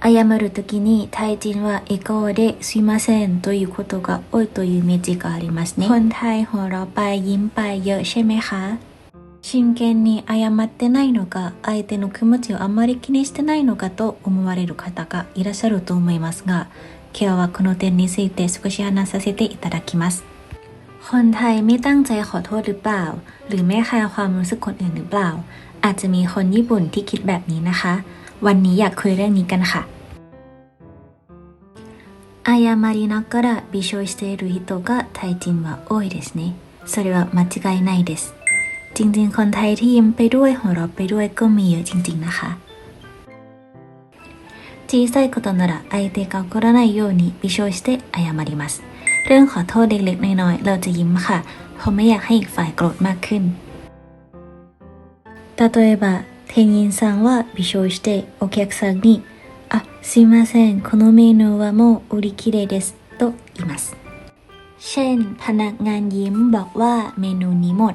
謝るときにタイ人は笑顔ですいませんということが多いというイメージがありますね。คนไทยหัวเราะไปยิ้มไปเยอะใช่ไหมคะ真剣に謝ってないのか相手の気持ちをあまり気にしてないのかと思われる方がいらっしゃると思いますが今日はこの点について少し話させていただきますคนไทยไม่ตั้งใจขอโทษหรือเปล่า หรือไม่แคร์ความรู้สึกคนอื่นหรือเปล่า อาจจะมีคนญี่ปุ่นที่คิดแบบนี้นะคะ วันนี้อยากคุยเรื่องนี้กันค่ะ謝りながら微笑している人がタイ人は多いですねそれは間違いないですจริงๆ คนไทยที่ยิ้มไปด้วยหัวเราะไปด้วยก็มีเยอะจริง ๆ นะคะ小さいことなら相手が怒らないように微笑して謝ります เรื่องขอโทษเล็กๆ น้อยๆ เราจะยิ้มค่ะ เพราะไม่อยากให้อีกฝ่ายโกรธมากขึ้น例えば 店員さんは微笑してお客さんに「あすいませんこのメニューはもう売り切れです」と言いますเช่น พนักงานยิ้มบอกว่าเมนูนี้หมด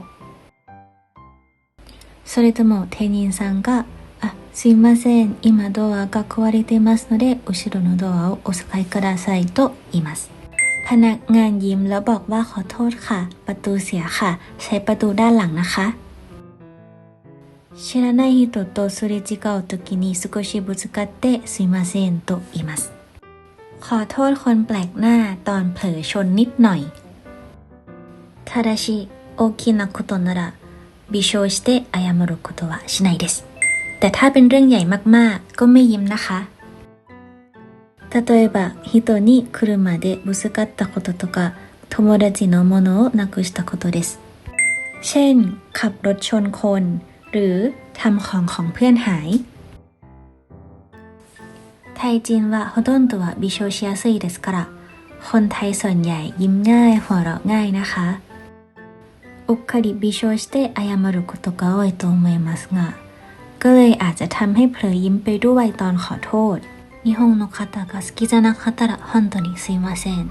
それとも店員さんが「あすいません今ドアが壊れてますので後ろのドアをお使いください」と言いますพนักงานยิ้มแล้วบอกว่าขอโทษค่ะ ประตูเสียค่ะ ใช้ประตูด้านหลังนะคะ 知らない人とすれ違う時に少しぶつかってすいませんと言いますขอโทษคนแปลกหน้าตอนเผลอชนนิดหน่อยただし大きなことなら微笑して謝ることはしないですแต่ถ้าเป็นเรื่องใหญ่มากๆ ก็ไม่ยิ้มนะคะ例えば人に車でぶつかったこととか友達のものをなくしたことですเช่น ขับรถชนคน หรือทำของของเพื่อนหายไทยจีนはほとんどは微笑しやすいですからคนไทยส่วนใหญ่ยิ้มง่ายหัวเราะง่ายนะคะうっかり微笑して謝ることが多いと思いますがก็เลยอาจจะทำให้เผลอยิ้มไปด้วยตอนขอโทษ日本の方が好きじゃなかったら本当にすいません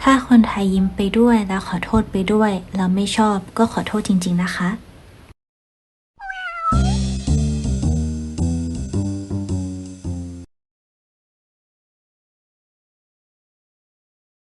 ถ้าคนไทยยิ้มไปด้วยแล้วขอโทษไปด้วยแล้วไม่ชอบก็ขอโทษจริงๆนะคะ